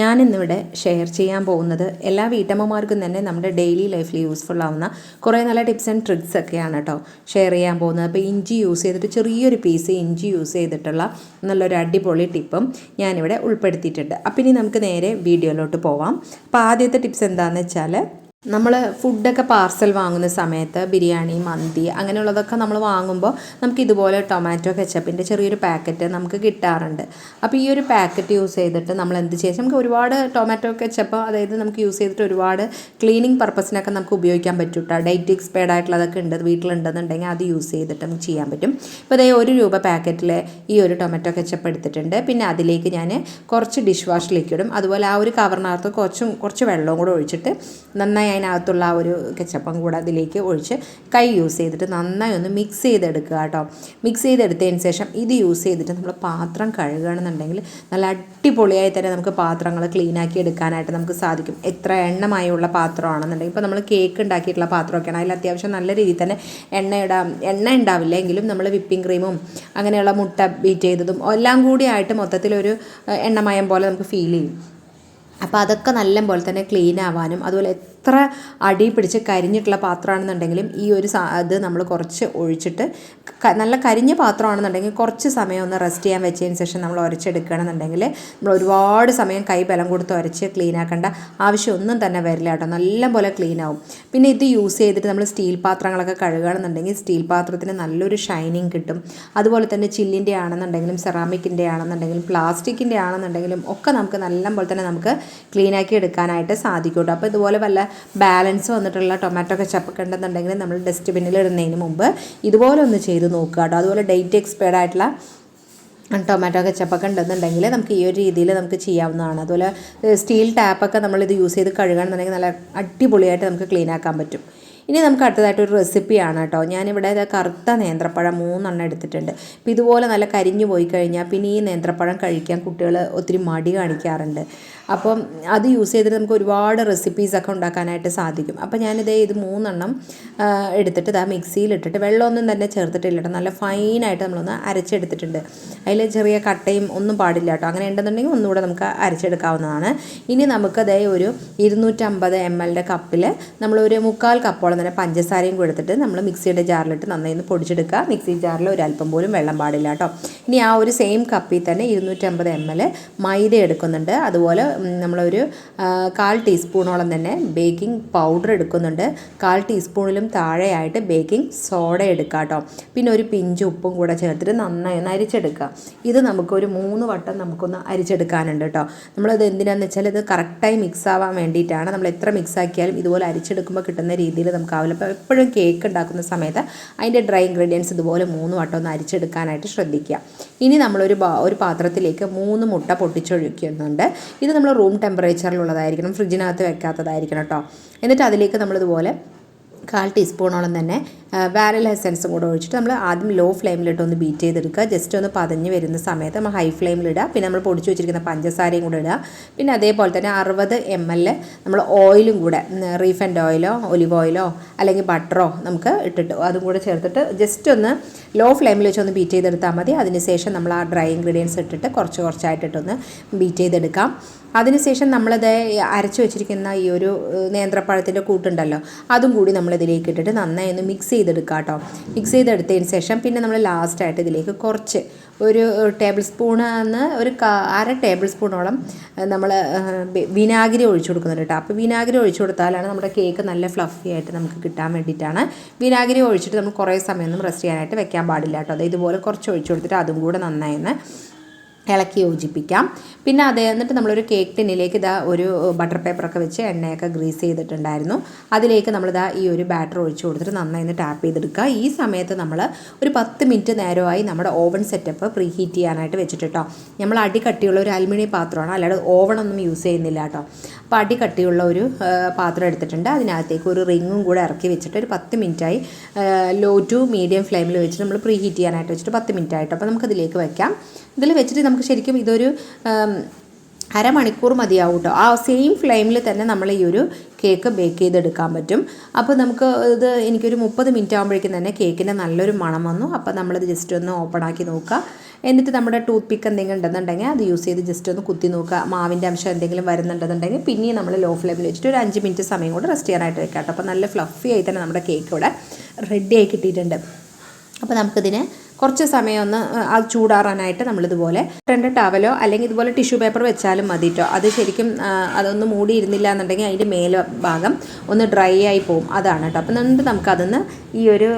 ഞാനിന്നിവിടെ ഷെയർ ചെയ്യാൻ പോകുന്നത് എല്ലാ വീട്ടമ്മമാർക്കും തന്നെ നമ്മുടെ ഡെയിലി ലൈഫിൽ യൂസ്ഫുൾ ആവുന്ന കുറേ നല്ല ടിപ്സ് ആൻഡ് ട്രിക്സ് ഒക്കെയാണ് കേട്ടോ ഷെയർ ചെയ്യാൻ പോകുന്നത്. അപ്പോൾ ഇഞ്ചി യൂസ് ചെയ്തിട്ട് ചെറിയൊരു പീസ് ഇഞ്ചി യൂസ് ചെയ്തിട്ടുള്ള നല്ലൊരു അടിപൊളി ടിപ്പും ഞാനിവിടെ ഉൾപ്പെടുത്തിയിട്ടുണ്ട്. അപ്പം ഇനി നമുക്ക് നേരെ വീഡിയോയിലോട്ട് പോവാം. അപ്പോൾ ആദ്യത്തെ ടിപ്സ് എന്താണെന്ന് വെച്ചാൽ നമ്മൾ ഫുഡൊക്കെ പാർസൽ വാങ്ങുന്ന സമയത്ത് ബിരിയാണി മന്തി അങ്ങനെയുള്ളതൊക്കെ നമ്മൾ വാങ്ങുമ്പോൾ നമുക്ക് ഇതുപോലെ ടൊമാറ്റോ കെച്ചപ്പിന്റെ ചെറിയൊരു പാക്കറ്റ് നമുക്ക് കിട്ടാറുണ്ട്. അപ്പോൾ ഈ ഒരു പാക്കറ്റ് യൂസ് ചെയ്തിട്ട് നമ്മൾ എന്ത് ചെയ്യാം? നമുക്ക് ഒരുപാട് ടൊമാറ്റോ കെച്ചപ്പ് അതായത് നമുക്ക് യൂസ് ചെയ്തിട്ട് ഒരുപാട് ക്ലീനിങ് പർപ്പസിനൊക്കെ നമുക്ക് ഉപയോഗിക്കാൻ പറ്റും കേട്ടോ ഡേറ്റ് എക്സ്പയർഡ് ആയിട്ടുള്ളതൊക്കെ ഉണ്ട് വീട്ടിലുണ്ടെന്നുണ്ടെങ്കിൽ അത് യൂസ് ചെയ്തിട്ട് നമുക്ക് ചെയ്യാൻ പറ്റും. ഇപ്പോൾ അതേ ഒരു രൂപ പാക്കറ്റിൽ ഈ ഒരു ടൊമാറ്റോ കെച്ചപ്പ് എടുത്തിട്ടുണ്ട്. പിന്നെ അതിലേക്ക് ഞാൻ കുറച്ച് ഡിഷ് വാഷിലേക്ക് ഇടും. അതുപോലെ ആ ഒരു കവറിനകത്ത് കുറച്ചും കുറച്ച് വെള്ളവും കൂടെ ഒഴിച്ചിട്ട് നന്നായി അതിനകത്തുള്ള ആ ഒരു കെച്ചപ്പം കൂടെ അതിലേക്ക് ഒഴിച്ച് കൈ യൂസ് ചെയ്തിട്ട് നന്നായി ഒന്ന് മിക്സ് ചെയ്തെടുക്കുക കേട്ടോ. മിക്സ് ചെയ്തെടുത്തതിന് ശേഷം ഇത് യൂസ് ചെയ്തിട്ട് നമ്മൾ പാത്രം കഴുകുകയാണെന്നുണ്ടെങ്കിൽ നല്ല അടിപൊളിയായി തന്നെ നമുക്ക് പാത്രങ്ങൾ ക്ലീനാക്കി എടുക്കാനായിട്ട് നമുക്ക് സാധിക്കും. എത്ര എണ്ണമായുള്ള പാത്രമാണെന്നുണ്ടെങ്കിൽ. ഇപ്പോൾ നമ്മൾ കേക്ക് ഉണ്ടാക്കിയിട്ടുള്ള പാത്രമൊക്കെയാണ്. അതിൽ അത്യാവശ്യം നല്ല രീതിയിൽ തന്നെ എണ്ണ ഇടാം എണ്ണ ഉണ്ടാവില്ല എങ്കിലും നമ്മൾ വിപ്പിംഗ് ക്രീമും അങ്ങനെയുള്ള മുട്ട ബീറ്റ് ചെയ്തതും എല്ലാം കൂടി ആയിട്ട് മൊത്തത്തിലൊരു എണ്ണമയം പോലെ നമുക്ക് ഫീൽ ചെയ്യും. അപ്പോൾ അതൊക്കെ നല്ല പോലെ തന്നെ ക്ലീൻ ആവാനും അതുപോലെ എത്ര അടി പിടിച്ച് കരിഞ്ഞിട്ടുള്ള പാത്രമാണെന്നുണ്ടെങ്കിലും ഈ ഒരു ഇത് നമ്മൾ കുറച്ച് ഒഴിച്ചിട്ട് നല്ല കരിഞ്ഞ പാത്രമാണെന്നുണ്ടെങ്കിൽ കുറച്ച് സമയം ഒന്ന് റെസ്റ്റ് ചെയ്യാൻ വെച്ചതിന് ശേഷം നമ്മൾ ഉരച്ചെടുക്കുകയാണെന്നുണ്ടെങ്കിൽ നമ്മൾ ഒരുപാട് സമയം കൈ ബലം കൊടുത്ത് ഉരച്ച് ക്ലീൻ ആക്കേണ്ട ആവശ്യമൊന്നും തന്നെ വരില്ല കേട്ടോ. നല്ല പോലെ ക്ലീൻ ആവും. പിന്നെ ഇത് യൂസ് ചെയ്തിട്ട് നമ്മൾ സ്റ്റീൽ പാത്രങ്ങളൊക്കെ കഴുകുകയാണെന്നുണ്ടെങ്കിൽ സ്റ്റീൽ പാത്രത്തിന് നല്ലൊരു ഷൈനിങ് കിട്ടും. അതുപോലെ തന്നെ ചില്ലിന്റെ ആണെന്നുണ്ടെങ്കിലും സെറാമിക്കിന്റെ ആണെന്നുണ്ടെങ്കിലും പ്ലാസ്റ്റിക്കിന്റെ ആണെന്നുണ്ടെങ്കിലും ഒക്കെ നമുക്ക് നല്ല പോലെ തന്നെ നമുക്ക് ക്ലീൻ ആക്കി എടുക്കാനായിട്ട് സാധിക്കും കേട്ടോ. അപ്പോൾ ഇതുപോലെ വല്ല ബാലൻസ് വന്നിട്ടുള്ള ടൊമാറ്റോ കെച്ചപ്പൊക്കെ ഉണ്ടെന്നുണ്ടെങ്കിൽ നമ്മൾ ഡസ്റ്റ്ബിന്നിൽ ഇടുന്നതിന് മുമ്പ് ഇതുപോലെ ഒന്ന് ചെയ്ത് നോക്കുക കേട്ടോ. അതുപോലെ ഡേറ്റ് എക്സ്പയർഡ് ആയിട്ടുള്ള ടൊമാറ്റോ കെച്ചപ്പൊക്കെ ഉണ്ടെന്നുണ്ടെങ്കിൽ നമുക്ക് ഈ ഒരു രീതിയിൽ നമുക്ക് ചെയ്യാവുന്നതാണ്. അതുപോലെ സ്റ്റീൽ ടാപ്പൊക്കെ നമ്മളിത് യൂസ് ചെയ്ത് കഴുകുകയാണെന്നുണ്ടെങ്കിൽ നല്ല അടിപൊളിയായിട്ട് നമുക്ക് ക്ലീൻ ആക്കാൻ പറ്റും. ഇനി നമുക്ക് അടുത്തതായിട്ട് ഒരു റെസിപ്പിയാണ് കേട്ടോ. ഞാനിവിടെ കറുത്ത നേന്ത്രപ്പഴം മൂന്നെണ്ണം എടുത്തിട്ടുണ്ട്. അപ്പോൾ ഇതുപോലെ നല്ല കരിഞ്ഞു പോയി കഴിഞ്ഞാൽ പിന്നെ ഈ നേന്ത്രപ്പഴം കഴിക്കാൻ കുട്ടികൾ ഒത്തിരി മടി കാണിക്കാറുണ്ട്. അപ്പം അത് യൂസ് ചെയ്തിട്ട് നമുക്ക് ഒരുപാട് റെസിപ്പീസൊക്കെ ഉണ്ടാക്കാനായിട്ട് സാധിക്കും. അപ്പോൾ ഞാനിതേ ഇത് മൂന്നെണ്ണം എടുത്തിട്ട് ഇതാ മിക്സിയിലിട്ടിട്ട് വെള്ളമൊന്നും തന്നെ ചേർത്തിട്ടില്ല കേട്ടോ. നല്ല ഫൈനായിട്ട് നമ്മളൊന്ന് അരച്ചെടുത്തിട്ടുണ്ട്. അതിൽ ചെറിയ കട്ടയും ഒന്നും പാടില്ല കേട്ടോ. അങ്ങനെ ഉണ്ടെന്നുണ്ടെങ്കിൽ ഒന്നുകൂടെ നമുക്ക് അരച്ചെടുക്കാവുന്നതാണ്. ഇനി നമുക്കതേ ഒരു ഇരുന്നൂറ്റമ്പത് എം എല്ലിന്റെ കപ്പിൽ നമ്മളൊരു മുക്കാൽ കപ്പോളം തന്നെ പഞ്ചസാരയും കൊടുത്തിട്ട് നമ്മൾ മിക്സിയുടെ ജാറിലിട്ട് നന്നായി ഒന്ന് പൊടിച്ചെടുക്കുക. മിക്സി ജാറിൽ ഒരല്പം പോലും വെള്ളം പാടില്ല കേട്ടോ. ഇനി ആ ഒരു സെയിം കപ്പിൽ തന്നെ ഇരുന്നൂറ്റമ്പത് എം എൽ മൈദ എടുക്കുന്നുണ്ട്. അതുപോലെ നമ്മളൊരു കാൽ ടീസ്പൂണോളം തന്നെ ബേക്കിംഗ് പൗഡർ എടുക്കുന്നുണ്ട്. കാൽ ടീസ്പൂണിലും താഴെയായിട്ട് ബേക്കിംഗ് സോഡ എടുക്കുക കേട്ടോ. പിന്നെ ഒരു പിഞ്ച് ഉപ്പും കൂടെ ചേർത്തിട്ട് നന്നായി ഒന്ന് അരിച്ചെടുക്കുക. ഇത് നമുക്കൊരു മൂന്ന് വട്ടം നമുക്കൊന്ന് അരിച്ചെടുക്കാനുണ്ട് കേട്ടോ. നമ്മളത് എന്തിനാണെന്ന് വെച്ചാൽ ഇത് കറക്റ്റായി മിക്സ് ആവാൻ വേണ്ടിയിട്ടാണ്. നമ്മൾ എത്ര മിക്സ് ആക്കിയാലും ഇതുപോലെ അരിച്ചെടുക്കുമ്പോൾ കിട്ടുന്ന രീതിയിൽ നമുക്കാവില്ല. അപ്പോൾ എപ്പോഴും കേക്ക് ഉണ്ടാക്കുന്ന സമയത്ത് അതിന്റെ ഡ്രൈ ഇൻഗ്രീഡിയൻസ് ഇതുപോലെ മൂന്ന് വട്ടം ഒന്ന് അരിച്ചെടുക്കാനായിട്ട് ശ്രദ്ധിക്കുക. ഇനി നമ്മളൊരു ഒരു പാത്രത്തിലേക്ക് മൂന്ന് മുട്ട പൊട്ടിച്ചൊഴിക്കുന്നുണ്ട് ഇത് നമ്മൾ റൂം ടെമ്പറേച്ചറിലുള്ളതായിരിക്കണം ഫ്രിഡ്ജിനകത്ത് വെക്കാത്തതായിരിക്കണം കേട്ടോ എന്നിട്ട് അതിലേക്ക് നമ്മളിതുപോലെ കാൽ ടീസ്പൂണോളം തന്നെ വാനില എസൻസും കൂടെ ഒഴിച്ചിട്ട് നമ്മൾ ആദ്യം ലോ ഫ്ലെയിമിലിട്ട് ഒന്ന് ബീറ്റ് ചെയ്തെടുക്കുക. ജസ്റ്റ് ഒന്ന് പതഞ്ഞ് വരുന്ന സമയത്ത് നമ്മൾ ഹൈ ഫ്ലെയിമിലിടുക. പിന്നെ നമ്മൾ പൊടിച്ച് വെച്ചിരിക്കുന്ന പഞ്ചസാരയും കൂടെ ഇടുക. പിന്നെ അതേപോലെ തന്നെ അറുപത് എം എൽ നമ്മൾ ഓയിലും കൂടെ റീഫൻഡ് ഓയിലോ ഒലിവ് ഓയിലോ അല്ലെങ്കിൽ ബട്ടറോ നമുക്ക് ഇട്ടിട്ട് അതും കൂടെ ചേർത്തിട്ട് ജസ്റ്റ് ഒന്ന് ലോ ഫ്ലെയിമിൽ വെച്ച് ഒന്ന് ബീറ്റ് ചെയ്തെടുത്താൽ മതി. അതിനുശേഷം നമ്മൾ ആ ഡ്രൈ ഇൻഗ്രീഡിയൻസ് ഇട്ടിട്ട് കുറച്ച് കുറച്ചായിട്ടിട്ടൊന്ന് ബീറ്റ് ചെയ്തെടുക്കാം. അതിനുശേഷം നമ്മളത് അരച്ചു വെച്ചിരിക്കുന്ന ഈ ഒരു നേന്ത്രപ്പഴത്തിന്റെ കൂട്ടുണ്ടല്ലോ അതും കൂടി നമ്മൾ ഇതിലേക്ക് ഇട്ടിട്ട് നന്നായി ഒന്ന് മിക്സ് ചെയ്തെടുക്കുക കേട്ടോ മിക്സ് ചെയ്തെടുത്തതിന് ശേഷം പിന്നെ നമ്മൾ ലാസ്റ്റായിട്ട് ഇതിലേക്ക് കുറച്ച് ഒരു ടേബിൾ സ്പൂണെന്ന് ഒരു അര ടേബിൾ സ്പൂണോളം നമ്മൾ വിനാഗിരി ഒഴിച്ചു കൊടുക്കുന്നുണ്ട് കേട്ടോ അപ്പോൾ വിനാഗിരി ഒഴിച്ചു കൊടുത്താലാണ് നമ്മുടെ കേക്ക് നല്ല ഫ്ലഫി ആയിട്ട് നമുക്ക് കിട്ടാൻ വേണ്ടിയിട്ടാണ്. വിനാഗിരി ഒഴിച്ചിട്ട് നമ്മൾ കുറേ സമയമൊന്നും റെസ്റ്റ് ചെയ്യാനായിട്ട് വെക്കാൻ പാടില്ല കേട്ടോ അത് ഇതുപോലെ കുറച്ച് ഒഴിച്ചു കൊടുത്തിട്ട് അതും കൂടെ നന്നായി ഇളക്കി യോജിപ്പിക്കാം. പിന്നെ അത് എന്നിട്ട് നമ്മളൊരു കേക്ക് ടിന്നിലേക്ക് ഇതാ ഒരു ബട്ടർ പേപ്പറൊക്കെ വെച്ച് എണ്ണയൊക്കെ ഗ്രീസ് ചെയ്തിട്ടുണ്ടായിരുന്നു. അതിലേക്ക് നമ്മളിതാ ഈ ഒരു ബാറ്റർ ഒഴിച്ചു കൊടുത്തിട്ട് നന്നായി ഒന്ന് ടാപ്പ് ചെയ്തെടുക്കുക. ഈ സമയത്ത് നമ്മൾ ഒരു പത്ത് മിനിറ്റ് നേരമായി നമ്മുടെ ഓവൻ സെറ്റപ്പ് പ്രീ ഹീറ്റ് ചെയ്യാനായിട്ട് വെച്ചിട്ടോ നമ്മൾ അടി കട്ടിയുള്ള ഒരു അലുമിനിയം പാത്രമാണ്. അല്ലാതെ ഒന്നും യൂസ് ചെയ്യുന്നില്ല കേട്ടോ അടി കട്ടിയുള്ള ഒരു പാത്രം എടുത്തിട്ടുണ്ട്. അതിനകത്തേക്ക് ഒരു റിങ്ങും കൂടെ ഇറക്കി വെച്ചിട്ട് ഒരു പത്ത് മിനിറ്റായി ലോ ടു മീഡിയം ഫ്ലെയിമിൽ വെച്ചിട്ട് നമ്മൾ പ്രീ ഹീറ്റ് ചെയ്യാനായിട്ട് വെച്ചിട്ട് പത്ത് മിനിറ്റ് ആയിട്ട് അപ്പോൾ നമുക്കതിലേക്ക് വയ്ക്കാം ഇതിൽ വെച്ചിട്ട് നമുക്ക് ശരിക്കും ഇതൊരു അരമണിക്കൂർ മതിയാവും കേട്ടോ ആ സെയിം ഫ്ലെയിമിൽ തന്നെ നമ്മൾ ഈ ഒരു കേക്ക് ബേക്ക് ചെയ്തെടുക്കാൻ പറ്റും. അപ്പോൾ നമുക്ക് ഇത് എനിക്കൊരു മുപ്പത് മിനിറ്റ് ആകുമ്പോഴേക്കും തന്നെ കേക്കിന്റെ നല്ലൊരു മണം വന്നു. അപ്പോൾ നമ്മളിത് ജസ്റ്റ് ഒന്ന് ഓപ്പൺ ആക്കി നോക്കുക. എന്നിട്ട് നമ്മുടെ ടൂത്ത് പിക്ക് എന്തെങ്കിലും ഉണ്ടെന്നുണ്ടെങ്കിൽ അത് യൂസ് ചെയ്ത് ജസ്റ്റ് ഒന്ന് കുത്തി നോക്കുക. മാവിന്റെ അംശം എന്തെങ്കിലും വരുന്നുണ്ടെന്നുണ്ടെങ്കിൽ പിന്നെയും നമ്മൾ ലോ ഫ്ലെയിമിൽ വെച്ചിട്ട് ഒരു അഞ്ച് മിനിറ്റ് സമയം കൊണ്ട് റെസ്റ്റ് ചെയ്യാനായിട്ട് വെക്കാം കേട്ടോ. അപ്പോൾ നല്ല ഫ്ലഫി ആയി തന്നെ നമ്മുടെ കേക്ക് ഇവിടെ റെഡി ആയി കിട്ടിയിട്ടുണ്ട്. അപ്പോൾ നമുക്കിതിന് കുറച്ച് സമയം ഒന്ന് അത് ചൂടാറാനായിട്ട് നമ്മളിതുപോലെ രണ്ട് ടവലോ അല്ലെങ്കിൽ ഇതുപോലെ ടിഷ്യൂ പേപ്പർ വെച്ചാലും മതി കേട്ടോ അത് ശരിക്കും അതൊന്ന് മൂടിയിരുന്നില്ല എന്നുണ്ടെങ്കിൽ അതിന്റെ മേലെ ഭാഗം ഒന്ന് ഡ്രൈ ആയി പോകും അതാണ് കേട്ടോ അപ്പം എന്നിട്ട് നമുക്കതൊന്ന് ഈ ഒരു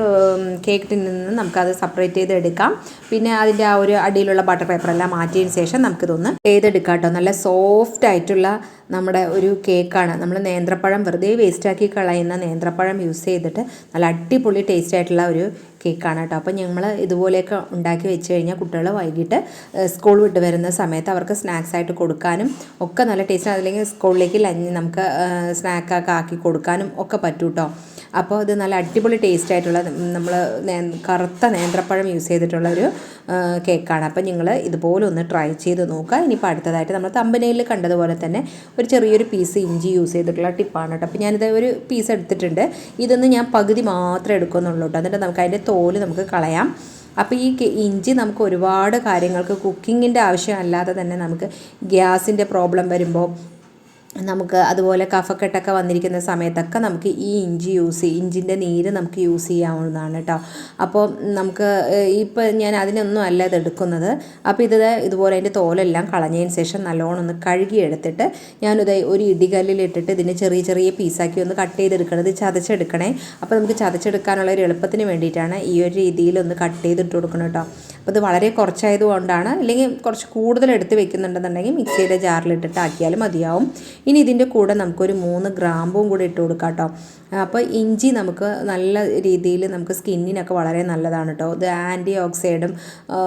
കേക്ക് ടിന്നിൽ നിന്ന് നമുക്കത് സെപ്പറേറ്റ് ചെയ്ത് എടുക്കാം. പിന്നെ അതിന്റെ ആ ഒരു അടിയിലുള്ള ബട്ടർ പേപ്പറെല്ലാം മാറ്റിയതിന് ശേഷം നമുക്കിതൊന്ന് ചെയ്തെടുക്കാം കേട്ടോ നല്ല സോഫ്റ്റ് ആയിട്ടുള്ള നമ്മുടെ ഒരു കേക്കാണ് നമ്മൾ നേന്ത്രപ്പഴം വെറുതെ വേസ്റ്റാക്കി കളയുന്ന നേന്ത്രപ്പഴം യൂസ് ചെയ്തിട്ട് നല്ല അടിപൊളി ടേസ്റ്റ് ആയിട്ടുള്ള ഒരു കേക്കാണ് കേട്ടോ. അപ്പോൾ ഞങ്ങൾ ഇതുപോലെയൊക്കെ ഉണ്ടാക്കി വെച്ച് കഴിഞ്ഞാൽ കുട്ടികൾ വൈകിട്ട് സ്കൂൾ വിട്ട് വരുന്ന സമയത്ത് അവർക്ക് സ്നാക്സ് ആയിട്ട് കൊടുക്കാനും ഒക്കെ നല്ല ടേസ്റ്റ് അല്ലെങ്കിൽ സ്കൂളിലേക്ക് ലഞ്ഞ് നമുക്ക് സ്നാക്കൊക്കെ ആക്കി കൊടുക്കാനും ഒക്കെ പറ്റും കേട്ടോ അപ്പോൾ ഇത് നല്ല അടിപൊളി ടേസ്റ്റ് ആയിട്ടുള്ള നമ്മൾ കറുത്ത നേന്ത്രപ്പഴം യൂസ് ചെയ്തിട്ടുള്ള ഒരു കേക്കാണ്. അപ്പോൾ നിങ്ങൾ ഇതുപോലെ ഒന്ന് ട്രൈ ചെയ്ത് നോക്കുക. ഇനിയിപ്പോൾ അടുത്തതായിട്ട് നമ്മൾ തമ്പനയിൽ കണ്ടതുപോലെ തന്നെ ഒരു ചെറിയൊരു പീസ് ഇഞ്ചി യൂസ് ചെയ്തിട്ടുള്ള ടിപ്പാണ് കേട്ടോ അപ്പോൾ ഞാനിത് ഒരു പീസ് എടുത്തിട്ടുണ്ട്. ഇതൊന്ന് ഞാൻ പകുതി മാത്രമേ എടുക്കുന്നുള്ളൂ കേട്ടോ എന്നിട്ട് നമുക്ക് അതിന്റെ തോൽ നമുക്ക് കളയാം. അപ്പോൾ ഈ ഇഞ്ചി നമുക്ക് ഒരുപാട് കാര്യങ്ങൾക്ക് കുക്കിങ്ങിന്റെ ആവശ്യമല്ലാതെ തന്നെ നമുക്ക് ഗ്യാസിന്റെ പ്രോബ്ലം വരുമ്പോൾ നമുക്ക് അതുപോലെ കഫക്കെട്ടൊക്കെ വന്നിരിക്കുന്ന സമയത്തൊക്കെ നമുക്ക് ഈ ഇഞ്ചി യൂസ് ചെയ്യും ഇഞ്ചിന്റെ നീര് നമുക്ക് യൂസ് ചെയ്യാവുന്നതാണ് കേട്ടോ അപ്പോൾ നമുക്ക് ഇപ്പോൾ ഞാൻ അതിനൊന്നും അല്ല ഇത് എടുക്കുന്നത്. അപ്പോൾ ഇത് ഇതുപോലെ അതിന്റെ തോലെല്ലാം കളഞ്ഞതിന് ശേഷം നല്ലോണം ഒന്ന് കഴുകി എടുത്തിട്ട് ഞാനിത് ഒരു ഇടികല്ലിലിട്ടിട്ട് ഇതിനെ ചെറിയ ചെറിയ പീസാക്കി ഒന്ന് കട്ട് ചെയ്തെടുക്കണം. ഇത് ചതച്ചെടുക്കണേ. അപ്പോൾ നമുക്ക് ചതച്ചെടുക്കാനുള്ള ഒരു എളുപ്പത്തിന് വേണ്ടിയിട്ടാണ് ഈ ഒരു രീതിയിൽ ഒന്ന് കട്ട് ചെയ്തിട്ട് കൊടുക്കണം കേട്ടോ അപ്പോൾ ഇത് വളരെ കുറച്ചായതുകൊണ്ടാണ് അല്ലെങ്കിൽ കുറച്ച് കൂടുതൽ എടുത്ത് വെക്കുന്നുണ്ടെന്നുണ്ടെങ്കിൽ മിക്സിയുടെ ജാറിലിട്ടിട്ട് ആക്കിയാലും മതിയാവും. ഇനി ഇതിന്റെ കൂടെ നമുക്കൊരു മൂന്ന് ഗ്രാമ്പും കൂടി ഇട്ട് കൊടുക്കാം കേട്ടോ. അപ്പോൾ ഇഞ്ചി നമുക്ക് നല്ല രീതിയിൽ നമുക്ക് സ്കിന്നിനൊക്കെ വളരെ നല്ലതാണ് കേട്ടോ. ഇത് ആന്റി ഓക്സൈഡും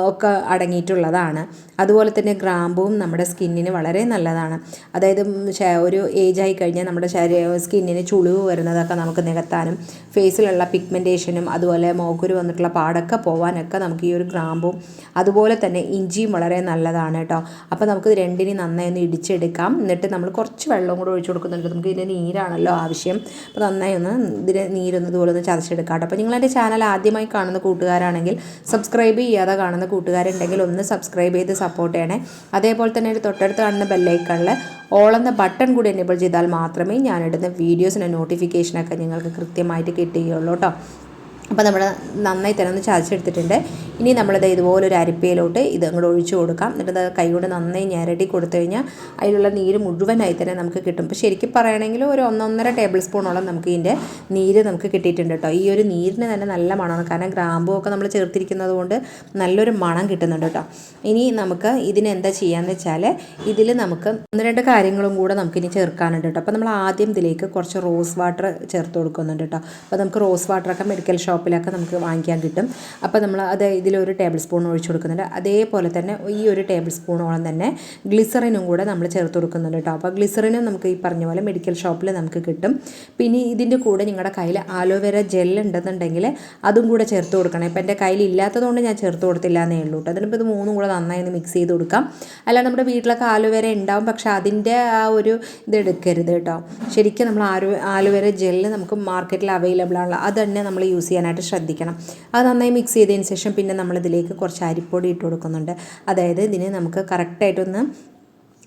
ഒക്കെ അടങ്ങിയിട്ടുള്ളതാണ്. അതുപോലെ തന്നെ ഗ്രാമ്പും നമ്മുടെ സ്കിന്നിന് വളരെ നല്ലതാണ്. അതായത് ഒരു ഏജ് ആയി കഴിഞ്ഞാൽ നമ്മുടെ ശരീര സ്കിന്നിന് ചുളിവ് വരുന്നതൊക്കെ നമുക്ക് നികത്താനും ഫേസിലുള്ള പിഗ്മെന്റേഷനും അതുപോലെ മോക്കുരു വന്നിട്ടുള്ള പാടൊക്കെ പോകാനൊക്കെ നമുക്ക് ഈ ഒരു ഗ്രാമ്പും അതുപോലെ തന്നെ ഇഞ്ചിയും വളരെ നല്ലതാണ് കേട്ടോ. അപ്പോൾ നമുക്ക് രണ്ടിനി നന്നായി ഒന്ന് ഇടിച്ചെടുക്കാം. എന്നിട്ട് നമ്മൾ കുറച്ച് വെള്ളം കൂടെ ഒഴിച്ചു കൊടുക്കുന്നുണ്ട് നമുക്ക് ഇതിന്റെ നീരാണല്ലോ ആവശ്യം. അപ്പോൾ നന്നായി ഒന്ന് ഇതിന് നീരൊന്ന് ഇതുപോലെ ഒന്ന് ചതച്ചെടുക്കാം കേട്ടോ. അപ്പോൾ നിങ്ങളെന്റെ ചാനൽ ആദ്യമായി കാണുന്ന കൂട്ടുകാരാണെങ്കിൽ സബ്സ്ക്രൈബ് ചെയ്യാതെ കാണുന്ന കൂട്ടുകാരുണ്ടെങ്കിൽ ഒന്ന് സബ്സ്ക്രൈബ് ചെയ്ത് സപ്പോർട്ട് ചെയ്യണേ. അതേപോലെ തന്നെ ഒരു തൊട്ടടുത്ത് കാണുന്ന ബെല്ലൈക്കണിൽ ഓൾ എന്ന ബട്ടൺ കൂടി എനേബിൾ ചെയ്താൽ മാത്രമേ ഞാനിടുന്ന വീഡിയോസിന്റെ നോട്ടിഫിക്കേഷനൊക്കെ നിങ്ങൾക്ക് കൃത്യമായിട്ട് കിട്ടുകയുള്ളൂ കേട്ടോ. അപ്പോൾ നമ്മൾ നന്നായി തന്നെ ഒന്ന് ചതച്ചെടുത്തിട്ടുണ്ട്. ഇനി നമ്മളിത് ഇതുപോലെ ഒരു അരിപ്പയിലോട്ട് ഇത് അങ്ങോട്ട് ഒഴിച്ചു കൊടുക്കാം. എന്നിട്ട് അത് കൈകൊണ്ട് നന്നായി ഞരടി കൊടുത്തു കഴിഞ്ഞാൽ അതിലുള്ള നീര് മുഴുവനായി തന്നെ നമുക്ക് കിട്ടും. ഇപ്പോൾ ശരിക്കും പറയുകയാണെങ്കിൽ ഒരു ഒന്നൊന്നര ടേബിൾ സ്പൂണോളം നമുക്ക് ഇതിന്റെ നീര് നമുക്ക് കിട്ടിയിട്ടുണ്ട് കേട്ടോ. ഈ ഒരു നീരിന് തന്നെ നല്ല മണമാണ്. കാരണം ഗ്രാമ്പൂ ഒക്കെ നമ്മൾ ചേർത്തിരിക്കുന്നത് കൊണ്ട് നല്ലൊരു മണം കിട്ടുന്നുണ്ട് കേട്ടോ. ഇനി നമുക്ക് ഇതിന് എന്താ വെച്ചാൽ ഇതിൽ നമുക്ക് ഒന്ന് രണ്ട് കാര്യങ്ങളും കൂടെ നമുക്കിനി ചേർക്കാനുണ്ട് കേട്ടോ. അപ്പോൾ നമ്മൾ ആദ്യം ഇതിലേക്ക് കുറച്ച് റോസ് വാട്ടർ ചേർത്ത് കൊടുക്കുന്നുണ്ട് കേട്ടോ. അപ്പോൾ നമുക്ക് റോസ് വാട്ടറൊക്കെ മെഡിക്കൽ ഷോപ്പിലൊക്കെ നമുക്ക് വാങ്ങിക്കാൻ കിട്ടും. അപ്പോൾ നമ്മൾ അത് ഇതിലൊരു ടേബിൾ സ്പൂൺ ഒഴിച്ചു കൊടുക്കുന്നുണ്ട്. അതേപോലെ തന്നെ ഈ ഒരു ടേബിൾ സ്പൂണോളം തന്നെ ഗ്ലിസറിനും കൂടെ നമ്മൾ ചേർത്ത് കൊടുക്കുന്നുണ്ട് കേട്ടോ. അപ്പോൾ ഗ്ലിസറിനും നമുക്ക് ഈ പറഞ്ഞ പോലെ മെഡിക്കൽ ഷോപ്പിൽ നമുക്ക് കിട്ടും. പിന്നെ ഇതിന്റെ കൂടെ നിങ്ങളുടെ കയ്യിൽ ആലോവേര ജെൽ ഉണ്ടെന്നുണ്ടെങ്കിൽ അതും കൂടെ ചേർത്ത് കൊടുക്കണം. ഇപ്പം എന്റെ കയ്യിൽ ഇല്ലാത്തതുകൊണ്ട് ഞാൻ ചേർത്ത് കൊടുത്തില്ല എന്നേ ഉള്ളൂ കേട്ടോ. അതിനിപ്പോൾ ഇത് മൂന്നും കൂടെ നന്നായി ഒന്ന് മിക്സ് ചെയ്ത് കൊടുക്കാം. അല്ല നമ്മുടെ വീട്ടിലൊക്കെ ആലോവേര ഉണ്ടാവും പക്ഷേ അതിന്റെ ആ ഒരു ഇത് എടുക്കരുത് കേട്ടോ. ശരിക്കും നമ്മൾ ആലോ ആലോവേര ജെല്ല് നമുക്ക് മാർക്കറ്റിൽ അവൈലബിൾ ആണല്ലോ. അത് തന്നെ നമ്മൾ യൂസ് ചെയ്യാനായിട്ട് ശ്രദ്ധിക്കണം. അത് നന്നായി മിക്സ് ചെയ്തതിന് ശേഷം പിന്നെ നമ്മളിതിലേക്ക് കുറച്ച് അരിപ്പൊടി ഇട്ട് കൊടുക്കുന്നുണ്ട്. അതായത് ഇതിന് നമുക്ക് കറക്റ്റായിട്ടൊന്ന്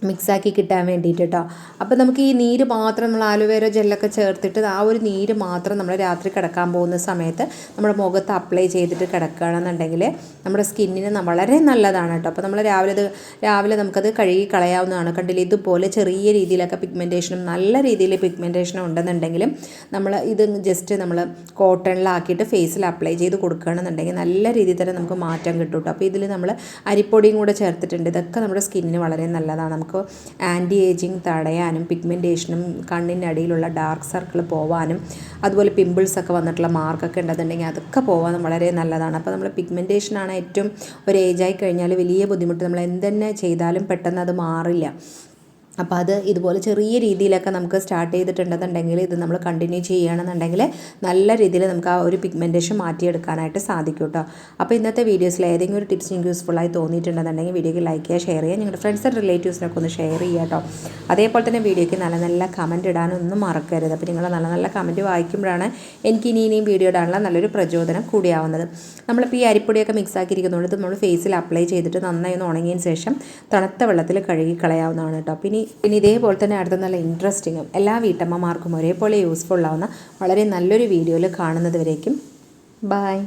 മിക്സാക്കി കിട്ടാൻ വേണ്ടിയിട്ട്. കേട്ടോ അപ്പോൾ നമുക്ക് ഈ നീര് മാത്രം നമ്മൾ ആലുവേര ജെല്ലൊക്കെ ചേർത്തിട്ട് ആ ഒരു നീര് മാത്രം നമ്മൾ രാത്രി കിടക്കാൻ പോകുന്ന സമയത്ത് നമ്മുടെ മുഖത്ത് അപ്ലൈ ചെയ്തിട്ട് കിടക്കുകയാണെന്നുണ്ടെങ്കിൽ നമ്മുടെ സ്കിന്നിന് വളരെ നല്ലതാണ് കേട്ടോ. അപ്പോൾ നമ്മൾ രാവിലെ ഇത് രാവിലെ നമുക്കത് കഴുകി കളയാവുന്നതാണ്. കണ്ടില്ലേ? ഇതുപോലെ ചെറിയ രീതിയിലൊക്കെ പിഗ്മെന്റേഷനും നല്ല രീതിയിൽ പിഗ്മെന്റേഷനും ഉണ്ടെന്നുണ്ടെങ്കിലും നമ്മൾ ഇത് ജസ്റ്റ് നമ്മൾ കോട്ടണിലാക്കിയിട്ട് ഫേസിൽ അപ്ലൈ ചെയ്ത് കൊടുക്കുകയാണെന്നുണ്ടെങ്കിൽ നല്ല രീതിയിൽ തന്നെ നമുക്ക് മാറ്റം കിട്ടും കേട്ടോ. അപ്പോൾ ഇതിൽ നമ്മൾ അരിപ്പൊടിയും കൂടെ ചേർത്തിട്ടുണ്ട്. ഇതൊക്കെ നമ്മുടെ സ്കിന്നിന് വളരെ നല്ലതാണ്. നമുക്ക് ആന്റി ഏജിങ് തടയാനും പിഗ്മെന്റേഷനും കണ്ണിന്റെ അടിയിലുള്ള ഡാർക്ക് സർക്കിൾ പോവാനും അതുപോലെ പിമ്പിൾസ് ഒക്കെ വന്നിട്ടുള്ള മാർക്കൊക്കെ ഉണ്ടെന്നുണ്ടെങ്കിൽ അതൊക്കെ പോകാൻ വളരെ നല്ലതാണ്. അപ്പോൾ നമ്മൾ പിഗ്മെന്റേഷനാണ് ഏറ്റവും ഒരു ഏജായി കഴിഞ്ഞാൽ വലിയ ബുദ്ധിമുട്ട്. നമ്മൾ എന്തെന്നെ ചെയ്താലും പെട്ടെന്ന് അത് മാറില്ല. അപ്പോൾ അത് ഇതുപോലെ ചെറിയ രീതിയിലൊക്കെ നമുക്ക് സ്റ്റാർട്ട് ചെയ്തിട്ടുണ്ടെന്നുണ്ടെങ്കിൽ ഇത് നമ്മൾ കണ്ടിന്യൂ ചെയ്യുകയാണെന്നുണ്ടെങ്കിൽ നല്ല രീതിയിൽ നമുക്ക് ആ ഒരു പിഗ്മെന്റേഷൻ മാറ്റിയെടുക്കാനായിട്ട് സാധിക്കും കേട്ടോ. അപ്പോൾ ഇന്നത്തെ വീഡിയോസിൽ ഏതെങ്കിലും ഒരു ടിപ്സ് നിങ്ങൾക്ക് യൂസ്ഫുള്ളായി തോന്നിയിട്ടുണ്ടെന്നുണ്ടെങ്കിൽ വീഡിയോക്ക് ലൈക്ക് ചെയ്യുക ഷെയർ ചെയ്യുക നിങ്ങളുടെ ഫ്രണ്ട്സ് ആൻഡ് റിലേറ്റീവ്സിനൊക്കെ ഒന്ന് ഷെയർ ചെയ്യുക കേട്ടോ. അതേപോലെ തന്നെ വീഡിയോയ്ക്ക് നല്ല നല്ല കമന്റ് ഇടാനൊന്നും മറക്കരുത്. അപ്പോൾ നിങ്ങൾ നല്ല നല്ല കമന്റ് വായിക്കുമ്പോഴാണ് എനിക്ക് ഇനി ഇനിയും വീഡിയോ ഇടാനുള്ള നല്ലൊരു പ്രചോദനം കൂടിയാവുന്നത്. നമ്മളിപ്പോൾ ഈ അരിപ്പൊടിയൊക്കെ മിക്സ് ആക്കിയിരിക്കുന്നതുകൊണ്ട് നമ്മൾ ഫേസിൽ അപ്ലൈ ചെയ്തിട്ട് നന്നായി ഒന്ന് ഉണങ്ങിയതിന് ശേഷം തണുത്ത വെള്ളത്തിൽ കഴുകി കളയാവുന്നതാണ് കേട്ടോ. പിന്നെ പിന്നെ ഇതേപോലെ തന്നെ അടുത്ത നല്ല ഇൻട്രസ്റ്റിങ്ങും എല്ലാ വീട്ടമ്മമാർക്കും ഒരേപോലെ യൂസ്ഫുൾ ആവുന്ന വളരെ നല്ലൊരു വീഡിയോയിൽ കാണുന്നത് വരേക്കും ബായ്